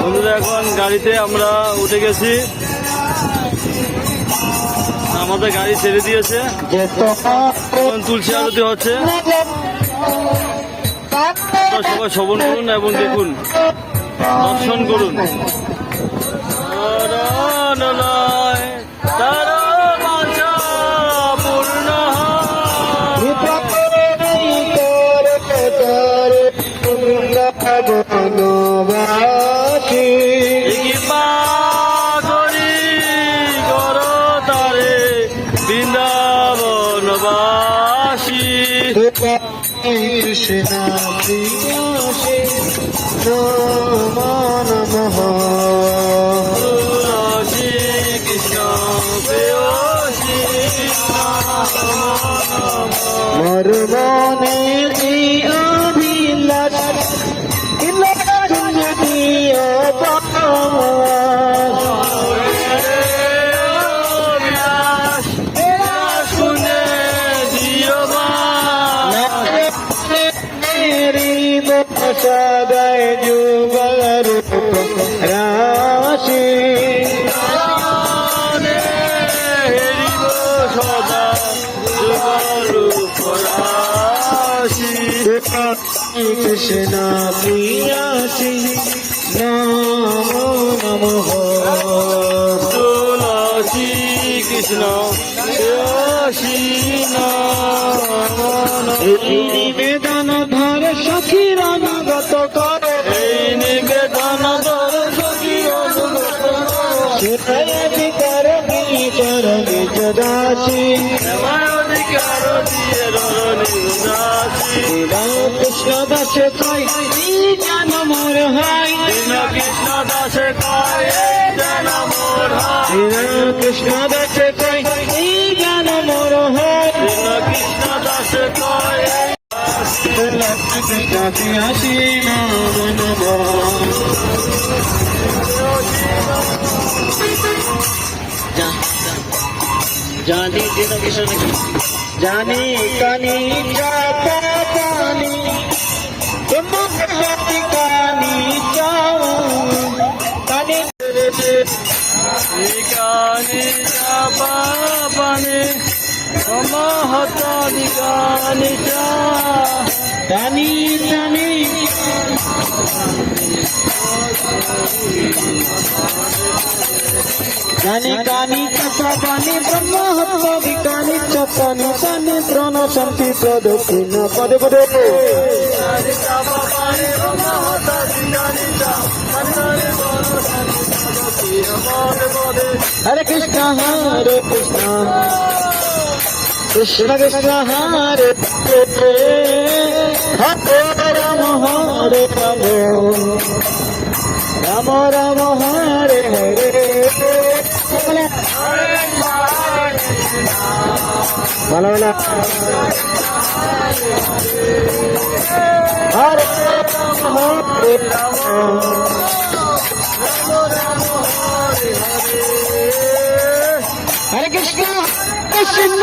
বন্ধুরা, এখন গাড়িতে আমরা উঠে গেছি। আমাদের গাড়ি ছেড়ে দিয়েছে। এখন তুলসী আরতি হচ্ছে। সবাই শ্রবণ করুন এবং দেখুন। দর্শন করুন। অরণ্যলয় প্রিয়াসী নমো নমঃ কৃষ্ণ নিবেদন ধর সখীর অনুগত করে। এই নিবেদন দর সখী অনুগত রণিদাসী কৃষ্ণ দাস কৃষ্ণ দাসে কয় দাস জান দাসে কৃষ্ণ নমঃ জানি জানি কানি জানি জানি জানি কানি চাপা পানি ব্রহ্ম হত্য বিকানি চাপানি কানি প্রণ শান্তি হরে কৃষ্ণ হরে কৃষ্ণ কৃষ্ণ কৃষ্ণ হরে হরে রাম হরে রাম রাম রাম হরে হরে। ভালো ভালো হরে রাম হরে রাম হরে কৃষ্ণ কৃষ্ণ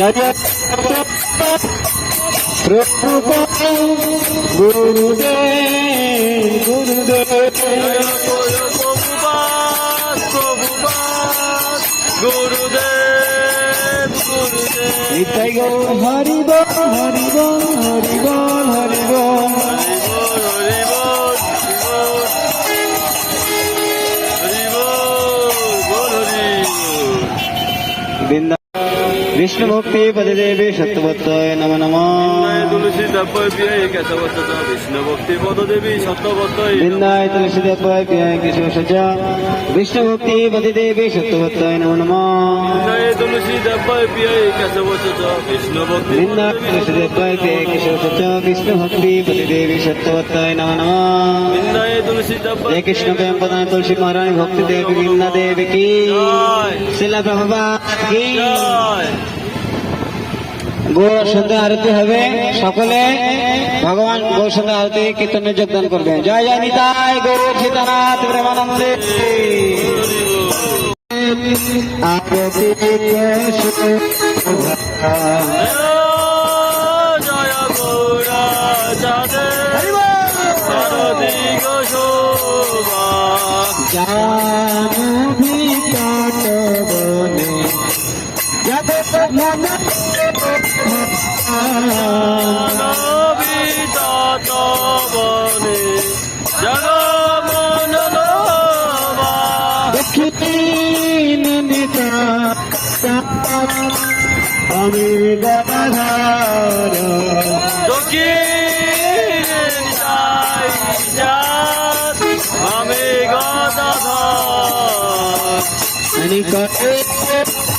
গুরুদেব গুরুদেব গুরুদেব গুরুদেব নিতাই গৌর হরি বল कृष्ण भक्ति पद पददेवी सत्वत्ताय नम नम तुलसी दपय विष्णु भक्ति पद देवी सत्वत्ताय विन्दाय तुलसी दब्बय केशवसचा विष्णुभक्ति पददेवी सत्वत्ताय नम नमः विन्दाय तुलसी दब्बय केशवत्ता विष्णुभक्ति विन्दाय तुलसी दब्बय केशवसचा विष्णुभक्ति विष्णु भक्ति पद देवी विन्दाय नम नम जय कृष्ण प्रेम पदान तुलसी महारानी भक्ति देवी विन्दा देवी की शिला प्रभुपाद की গৌর সন্ধ্যা আরতি হবে। সকলে ভগবান গৌর সন্ধ্যা আরতি কীর্তনে যোগদান করবে। জয় জয় নিতাই গৌর সীতানাথ প্রেমানন্দে। জয় গৌরা জানু ভিকাট বনে যাদব মন আমি গদাধার দক্ষিণ যাই যাত আমি গদাধর নিকটে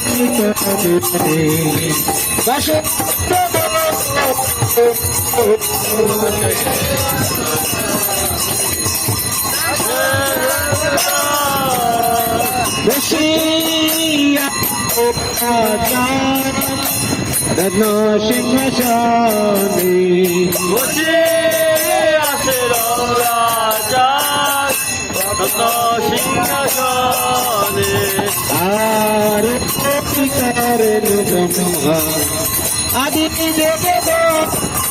নিকটে বাস সিংহাসনে বসে আছে রাজা সিংহাসনে আর আদি দেব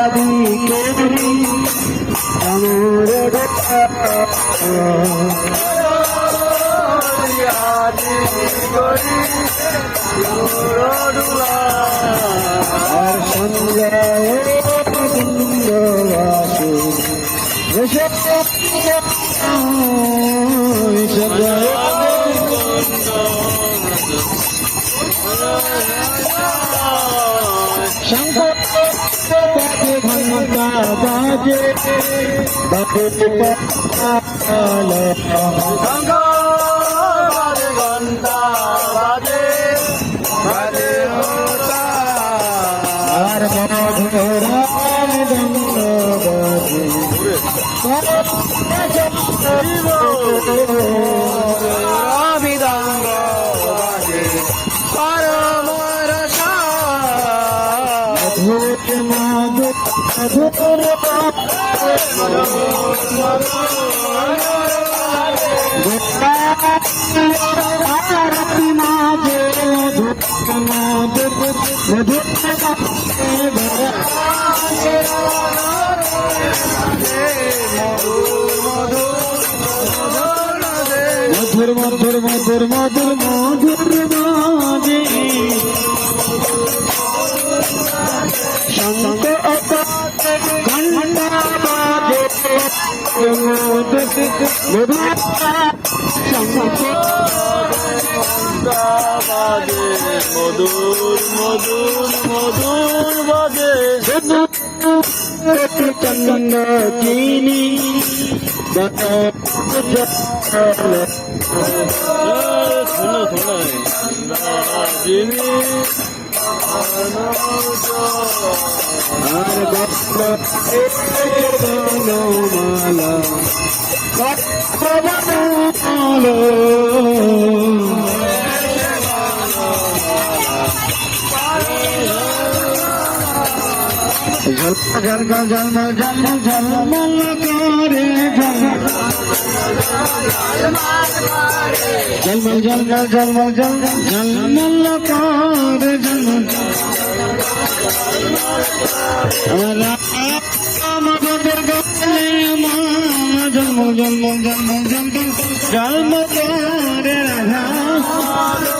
আদি কেবরি আমার আর সঞ্জয় বৃন্দবাসু শঙ্কর বাজে ঘণ্টা বাজে ঘণ্টা বাজে বাজে আর বাজে। মধুর মধুর মধুর মধুর মধুর বাজে শঙ্ক বাজে মধুর মধুর মধুর বাজে চন্দন চিনি শোনো জল জল জল জল মল করে জল জল জল জল জল জল মল করে জল আমাদের গলে জন্ম জন্ম জন্ম জন্ম জন্ম করে রাধা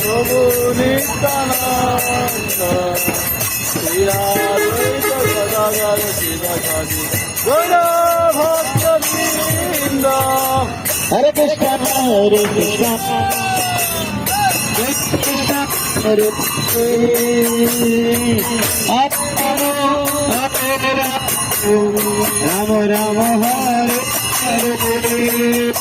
প্রভু নিত্যানন্দ শ্রীরাধিত গদাধর শিবাচারি গৌর ভক্ত বৃন্দ Hare Krishna, Hare Krishna, Krishna Hare Rama Rama Hare Hare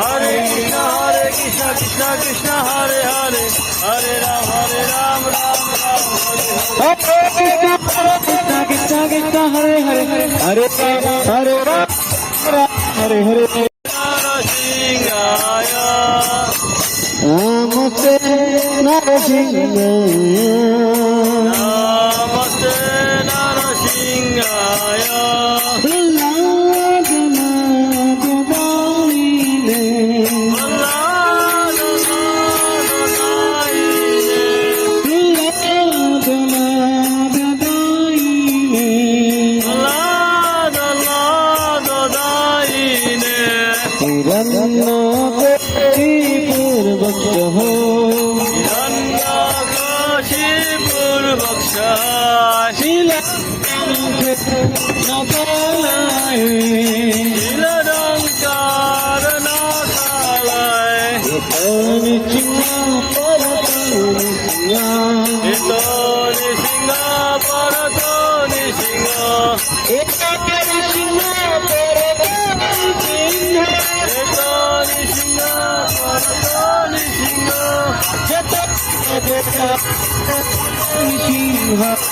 হরে কৃষ্ণ হরে কৃষ্ণ কৃষ্ণ কৃষ্ণ হরে হরে হরে রাম হরে রাম রাম রাম হরে কৃষ্ণ কৃষ্ণ কৃষ্ণ হরে হরে হরে রাম হরে রাম রাম হরে হরে নমস্তে নরসিংহ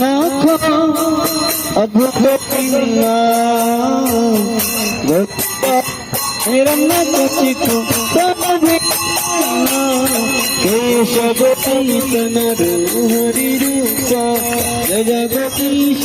নাথ অদ্ভুত নিরন্নচিত কেশব চৈতনর হরি রূপ জয় জগদীশ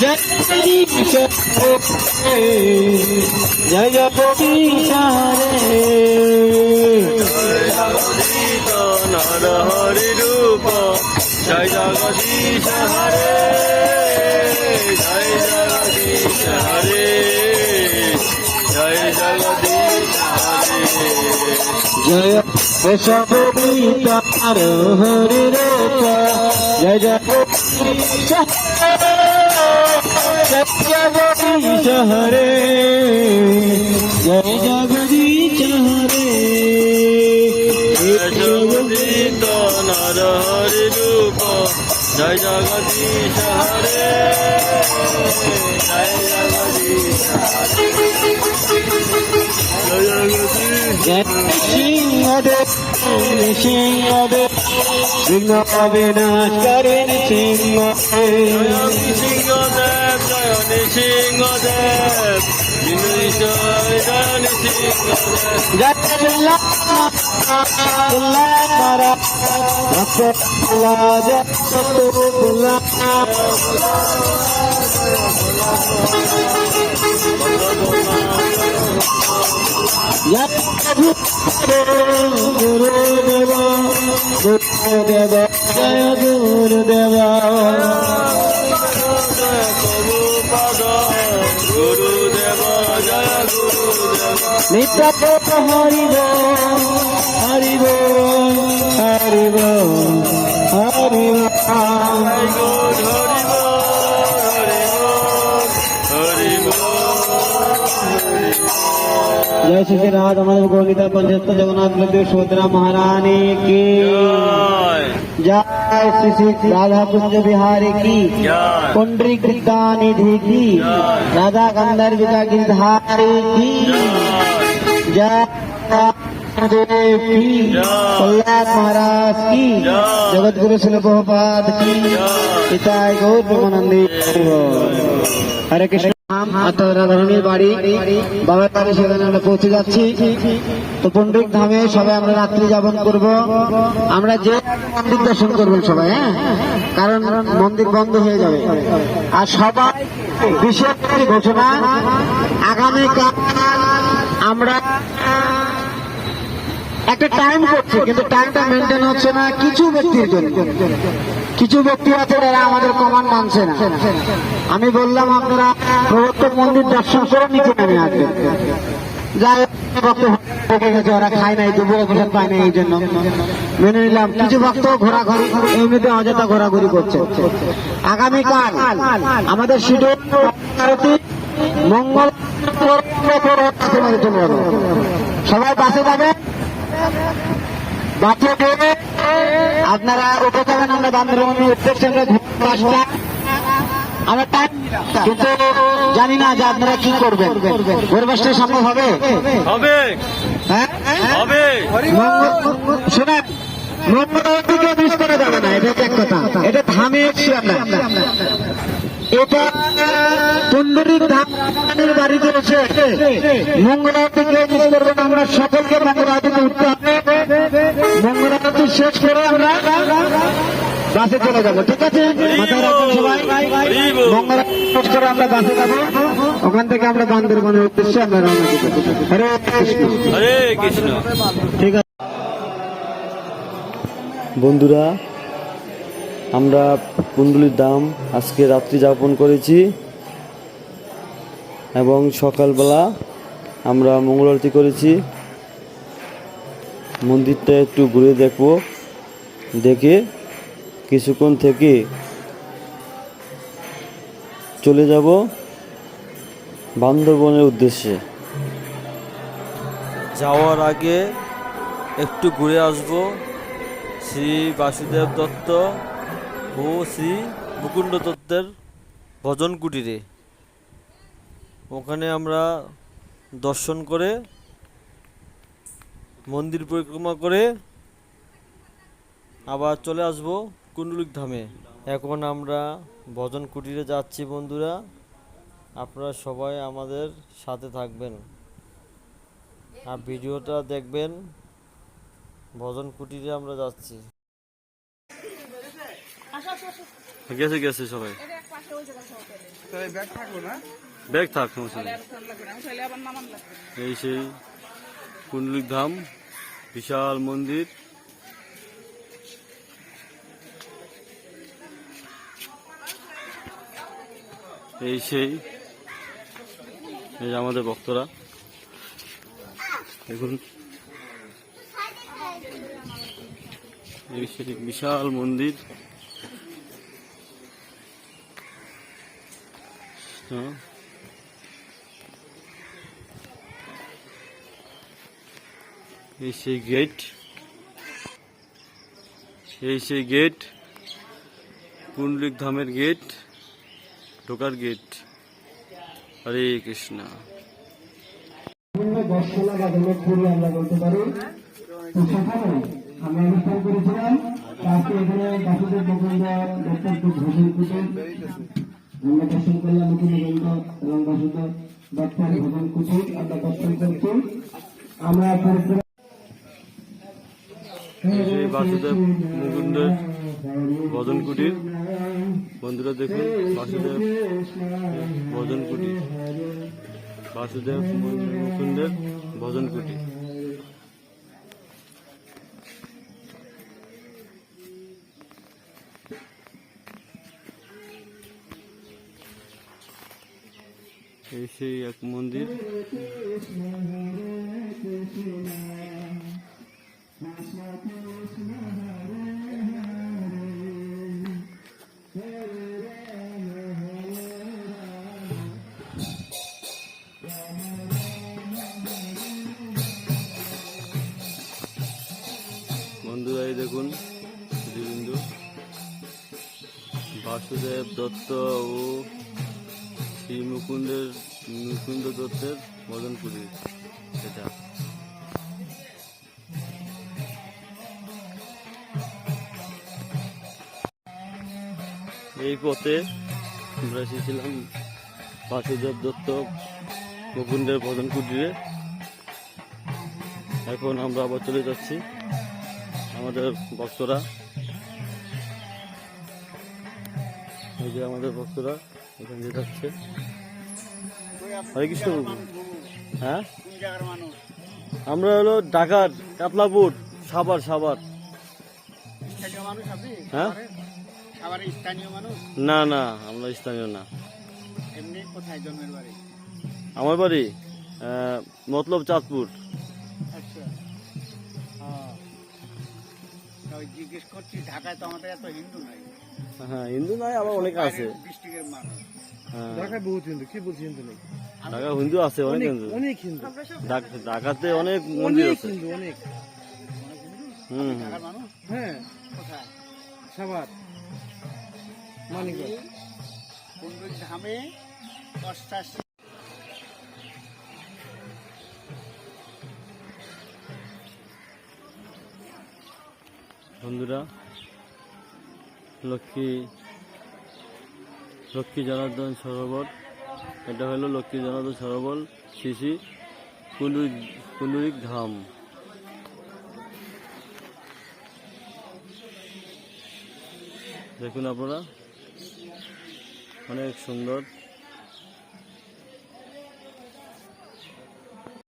জগদীশ নর হরি রূপ জয় জগদীশ হরে জয় জগদীশ হরে জয় জগদীশ হরে। জয় কীর্তনর হরি রূপ জয় জগদীশ জয় জগদীশ হরে জয় জগদীশ হরে জগদীশ নর হরি রূপ। জয় জগদীশ হরে জয় জগদীশ জয় জয় সিংহদেব। সিংহদেব সিংহ বিনাশ করেন সিংহদেব সিংহদেব জয় সিংহদেব জয় গুরুদেব গুরুদেব জয় গুরুদেব জয় প্রভুপাদ গুরুদেব জয় গুরুদেব নিত্য হরিব হরিব হরিব হরিব হরি जय श्री राधा अमर गोविंद पंचस्थ जगन्नाथ मंदिर शोधरा महारानी की। जय। श्री श्री राधा कुंज बिहारी की। कुंडरी कृता निधि की राधा गंधर्व का गिरधारी की। जय। देव की। महाराज की। जगत गुरु शिल की। पिता गौर प्रमानंदी हरे कृष्ण। রাধারণীর বাড়ি, বাবার সেখানে আমরা পৌঁছে যাচ্ছি। তো পণ্ডিত ধামে সবাই আমরা রাত্রি যাপন করব। আমরা যে মন্দির দর্শন করবেন সবাই হ্যাঁ? কারণ মন্দির বন্ধ হয়ে যাবে। আর সবাই বিশেষ ঘোষণা, আগামীকাল আমরা একটা টাইম করছে, কিন্তু টাইমটা মেনটেন হচ্ছে না কিছু ব্যক্তির জন্য। কিছু ব্যক্তি আছে যারা আমাদের কমান মানছে না। আমি বললাম, আপনারা প্রবর্তক মন্দির দর্শন করে নিচে নামে ঢুকে গেছে ওরা খায় নাই, দুপুরে পায় এই জন্য। মেনে নিলাম, কিছু ঘোরাঘুরি ঘোরাঘুরি করছে। আগামীকাল আমাদের সবাই বাসে যাবে আপনারা উঠে যাবেন আমরা বান্দরবনের উদ্দেশ্যে আমরা আমরা টাইম কিন্তু জানি না যে আপনারা কি করবেন। পরিবেশটা সম্ভব হবে? হবে। হ্যাঁ? হবে। মঙ্গল- মিস করা যাবে না এটা এক কথা। এটা এসছি আমরা। এটা মিস আমরা সকলকে উঠতে হবে। শেষ করে আমরা বাসে চলে যাব ঠিক আছে? মাথায় সবাই। শেষ করে আমরা বাসে যাব। ওখান থেকে আমরা বান্দরবনের উদ্দেশ্যে আমরা রওনা দেবো। হরে কৃষ্ণ। হরে কৃষ্ণ। ঠিক আছে। বন্ধুরা আমরা কুণ্ডলির দাম আজকে রাত্রি যাপন করেছি এবং সকালবেলা আমরা মঙ্গল আরতি করেছি। মন্দিরটা একটু ঘুরে দেখব, দেখে কিছুক্ষণ থেকে চলে যাব বান্দরবনের উদ্দেশ্যে। যাওয়ার আগে একটু ঘুরে আসব। শ্রী বাসুদেব দত্ত ও শ্রী মুকুন্দ দত্তের ভজন কুটিরে ওখানে আমরা দর্শন করে, মন্দির পরিক্রমা করে আবার চলে আসব কুণ্ডলিক ধামে। এখন আমরা ভজন কুটিরে যাচ্ছি বন্ধুরা। আপনারা সবাই আমাদের সাথে থাকবেন। আর ভিডিওটা দেখবেন। ভজন কুটিরে আমরা যাচ্ছি। গেছে গেছে সবাই। ব্যাগ থাক সমস্যা এই সেই কুণ্ডলিক ধাম বিশাল মন্দির। এই সেই এই আমাদের ভক্তরা। দেখুন। এই সেই বিশাল মন্দির। হ্যাঁ। এই সেই গেট এই সেই গেট পুণ্ডলিক ধামের গেট ঢোকার গেট হরে কৃষ্ণ দর্শনা আমরা অনুষ্ঠান করেছিলাম তাকে এখানে বাসুদেব গোবিন্দ দত্তপুর কুটির আমরা ভোজন কুটির আমরা দর্শন করছি। আমরা পরিক্রমা বাসুদেব ভজন কুটির। বন্ধুরা দেখুন, বাসুদেব ভজন কুটির। বাসুদেব মুকুন্দের ভজন কুটির। এই সেই মুকুন্দ দত্তের মদনপুরী এটা। এই পথে আমরা এসেছিলাম বাসুদেব দত্ত মুকুন্দের ভজন কুটিরে। এখন আমরা আবার চলে যাচ্ছি আমাদের ভক্তরা এই যে আমাদের ভক্তরা এখান যাচ্ছে। হরে কৃষ্ণ বাবু হ্যাঁ? আমরা হলো ঢাকার কাতলাপুর সাবার সাবার হ্যাঁ? না না আমরা স্থানীয় না। আমার বাড়ি মতলব চাঁদপুর। আচ্ছা। হ্যাঁ জিজ্ঞেস করছি ঢাকায় তো আমাদের এত হিন্দু নাই। হ্যাঁ হিন্দু নাই আবার অনেক আছে। ডিস্ট্রিক্টের মানুষ। হ্যাঁ ঢাকায় বহুত হিন্দু কি বলছি হিন্দু নেই ঢাকা হিন্দু আছে অনেক হিন্দু। অনেক হিন্দু। ঢাকাতে অনেক মন্দির আছে। হিন্দু অনেক। হুম হ্যাঁ। সাবার মানিকগঞ্জ। ধামে অষ্টাশি বন্ধুরা লক্ষ্মী লক্ষ্মী জনার্দন সরোবর। এটা হলো লক্ষ্মী জনার্দন সরোবর শিশি কুলুরিক কুলুরিক ধাম। দেখুন আপনারা, অনেক সুন্দর।